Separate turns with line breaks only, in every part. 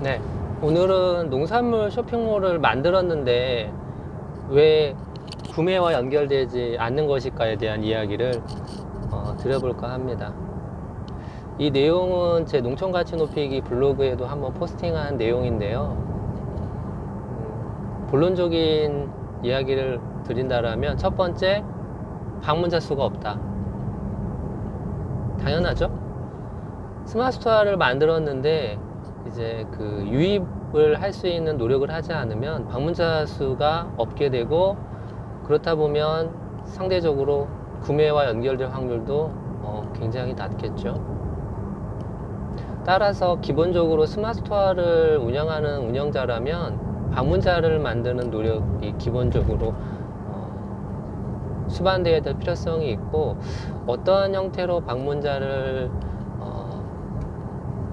네. 오늘은 농산물 쇼핑몰을 만들었는데 왜 구매와 연결되지 않는 것일까에 대한 이야기를 어, 드려볼까 합니다. 이 내용은 제 농촌 가치 높이기 블로그에도 한번 포스팅한 내용인데요. 음, 본론적인 이야기를 드린다라면 첫 번째 방문자 수가 없다. 당연하죠. 스마트스토어를 만들었는데 이제 그 유입을 할 수 있는 노력을 하지 않으면 방문자 수가 없게 되고 그렇다 보면 상대적으로 구매와 연결될 확률도 어, 굉장히 낮겠죠. 따라서 기본적으로 스마트스토어를 운영하는 운영자라면 방문자를 만드는 노력이 기본적으로 어, 수반되어야 될 필요성이 있고 어떠한 형태로 방문자를 어,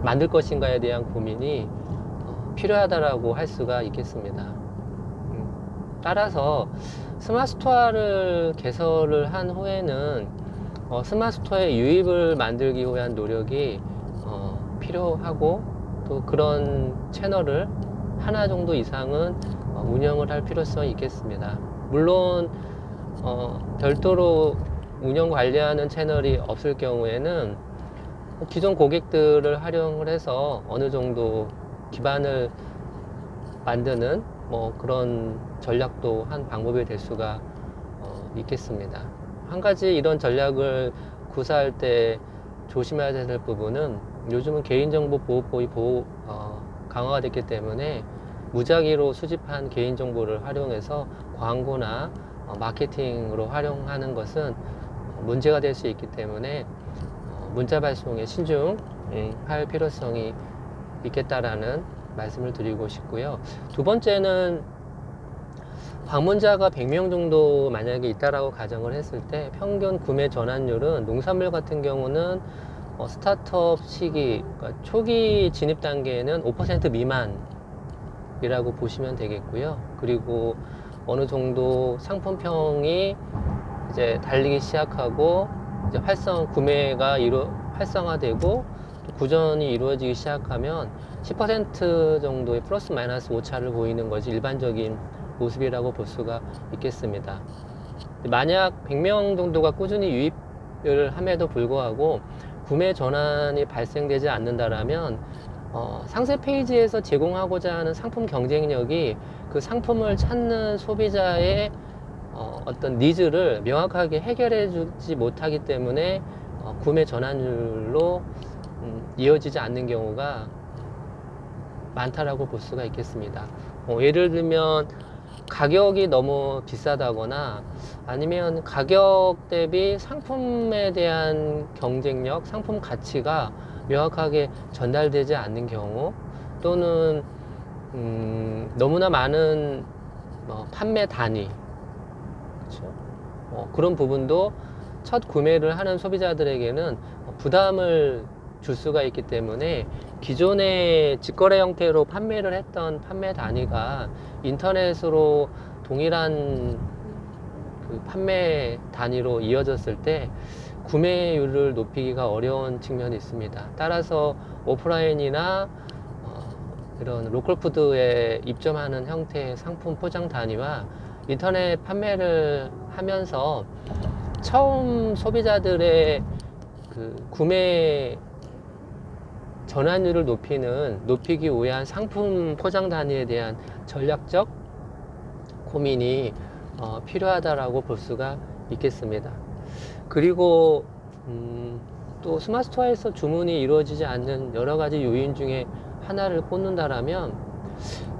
만들 것인가에 대한 고민이 어, 필요하다라고 할 수가 있겠습니다. 음, 따라서 스마트스토어를 개설을 한 후에는 어, 스마트스토어의 유입을 만들기 위한 노력이 어, 필요하고 또 그런 채널을 하나 정도 이상은 어, 운영을 할 필요성이 있겠습니다. 물론 어, 별도로 운영 관리하는 채널이 없을 경우에는 기존 고객들을 활용을 해서 어느 정도 기반을 만드는 뭐 그런 전략도 한 방법이 될 수가 어, 있겠습니다. 한 가지 이런 전략을 구사할 때 조심해야 될 부분은 요즘은 개인정보 보호법이 보호, 어, 강화가 됐기 때문에 무작위로 수집한 개인정보를 활용해서 광고나 어, 마케팅으로 활용하는 것은 어, 문제가 될 수 있기 때문에 어, 문자 발송에 신중할 필요성이 있겠다라는 말씀을 드리고 싶고요. 두 번째는 방문자가 100명 정도 만약에 있다라고 가정을 했을 때 평균 구매 전환율은 농산물 같은 경우는 어, 스타트업 시기, 그러니까 초기 진입 단계에는 5% 미만이라고 보시면 되겠고요. 그리고 어느 정도 상품평이 이제 달리기 시작하고 이제 활성 구매가 이루 활성화되고 또 구전이 이루어지기 시작하면 10% 정도의 플러스 마이너스 오차를 보이는 것이 일반적인 모습이라고 볼 수가 있겠습니다. 만약 100명 정도가 꾸준히 유입을 함에도 불구하고 구매 전환이 발생되지 않는다라면 어, 상세 페이지에서 제공하고자 하는 상품 경쟁력이 그 상품을 찾는 소비자의 어, 어떤 니즈를 명확하게 해결해 주지 못하기 때문에 어, 구매 전환율로 음, 이어지지 않는 경우가 많다라고 볼 수가 있겠습니다. 어, 예를 들면 가격이 너무 비싸다거나 아니면 가격 대비 상품에 대한 경쟁력, 상품 가치가 명확하게 전달되지 않는 경우 또는 음, 너무나 많은 뭐 판매 단위? 어, 그런 부분도 첫 구매를 하는 소비자들에게는 부담을 줄 수가 있기 때문에 기존의 직거래 형태로 판매를 했던 판매 단위가 인터넷으로 동일한 그 판매 단위로 이어졌을 때 구매율을 높이기가 어려운 측면이 있습니다. 따라서 오프라인이나 어, 이런 로컬푸드에 입점하는 형태의 상품 포장 단위와 인터넷 판매를 하면서 처음 소비자들의 그 구매 전환율을 높이는 높이기 위한 상품 포장 단위에 대한 전략적 고민이 어, 필요하다라고 볼 수가 있겠습니다. 그리고 음, 또 스마트스토어에서 주문이 이루어지지 않는 여러 가지 요인 중에 하나를 꼽는다라면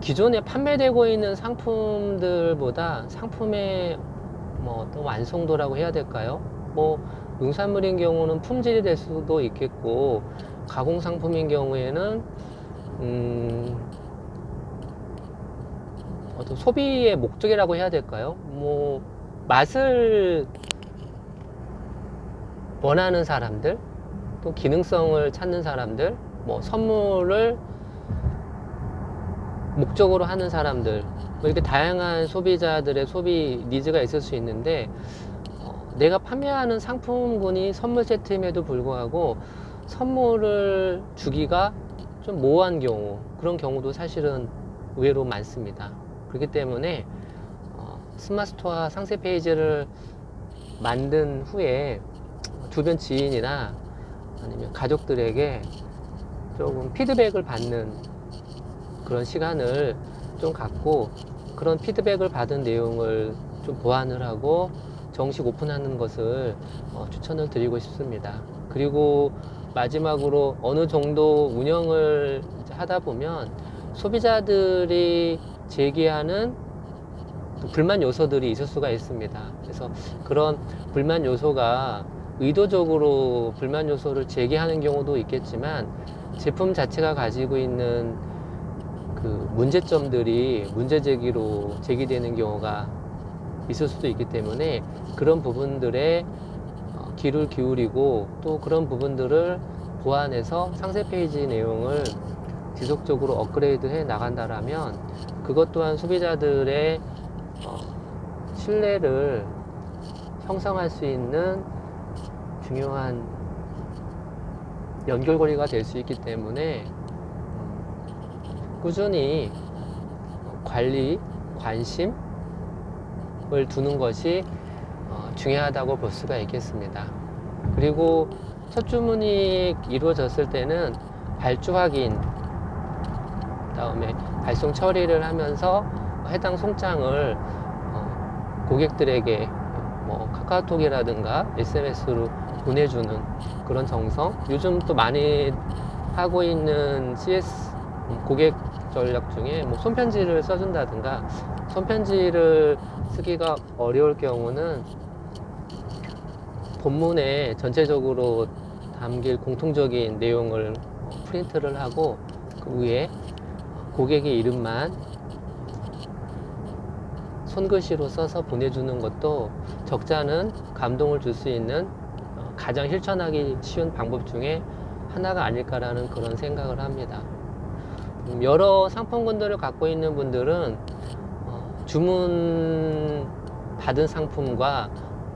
기존에 판매되고 있는 상품들보다 상품의 뭐 어떤 완성도라고 해야 될까요? 뭐 농산물인 경우는 품질이 될 수도 있겠고 가공 상품인 경우에는 음, 어떤 소비의 목적이라고 해야 될까요? 뭐 맛을 원하는 사람들, 또 기능성을 찾는 사람들, 뭐 선물을 목적으로 하는 사람들, 뭐 이렇게 다양한 소비자들의 소비 니즈가 있을 수 있는데 어, 내가 판매하는 상품군이 선물 세트임에도 불구하고 선물을 주기가 좀 모호한 경우 그런 경우도 사실은 의외로 많습니다. 그렇기 때문에 어, 스마스토어 상세 페이지를 만든 후에 주변 지인이나 아니면 가족들에게 조금 피드백을 받는 그런 시간을 좀 갖고 그런 피드백을 받은 내용을 좀 보완을 하고 정식 오픈하는 것을 어, 추천을 드리고 싶습니다. 그리고 마지막으로 어느 정도 운영을 하다 보면 소비자들이 제기하는 또 불만 요소들이 있을 수가 있습니다. 그래서 그런 불만 요소가 의도적으로 불만 요소를 제기하는 경우도 있겠지만 제품 자체가 가지고 있는 그 문제점들이 문제 제기로 제기되는 경우가 있을 수도 있기 때문에 그런 부분들에 어, 귀를 기울이고 또 그런 부분들을 보완해서 상세 페이지 내용을 지속적으로 업그레이드 해 나간다라면 그것 또한 소비자들의 어, 신뢰를 형성할 수 있는 중요한 연결고리가 될 수 있기 때문에 음, 꾸준히 관리, 관심을 두는 것이 어, 중요하다고 볼 수가 있겠습니다. 그리고 첫 주문이 이루어졌을 때는 발주 확인, 다음에 발송 처리를 하면서 해당 송장을 어, 고객들에게 뭐 카카오톡이라든가 SMS로 보내주는 그런 정성. 요즘 또 많이 하고 있는 CS 고객 전략 중에 뭐 손편지를 써준다든가 손편지를 쓰기가 어려울 경우는 본문에 전체적으로 담길 공통적인 내용을 프린트를 하고 그 위에 고객의 이름만 손글씨로 써서 보내주는 것도 적잖은 감동을 줄 수 있는 어, 가장 실천하기 쉬운 방법 중에 하나가 아닐까라는 그런 생각을 합니다. 음, 여러 상품군들을 갖고 있는 분들은 어, 주문 받은 상품과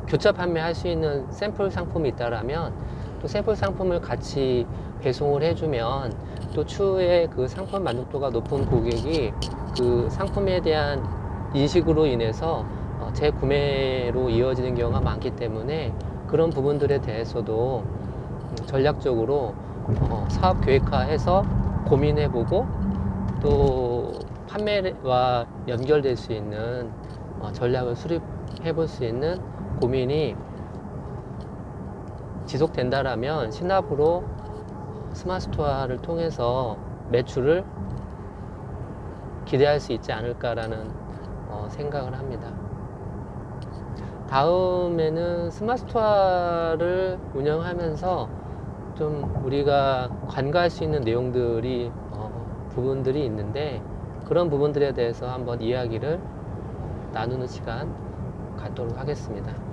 교차 판매할 수 있는 샘플 상품이 있다라면 또 샘플 상품을 같이 배송을 해주면 또 추후에 그 상품 만족도가 높은 고객이 그 상품에 대한 인식으로 인해서 어, 재구매로 이어지는 경우가 많기 때문에 그런 부분들에 대해서도 음, 전략적으로 어, 사업 계획화해서 고민해보고 또 판매와 연결될 수 있는 어, 전략을 수립해 볼 수 있는 고민이 지속된다라면 신압으로 스마트스토어를 통해서 매출을 기대할 수 있지 않을까라는 어, 생각을 합니다. 다음에는 스마트스토어를 운영하면서 좀 우리가 관가할 수 있는 내용들이 어, 부분들이 있는데 그런 부분들에 대해서 한번 이야기를 나누는 시간 갖도록 하겠습니다.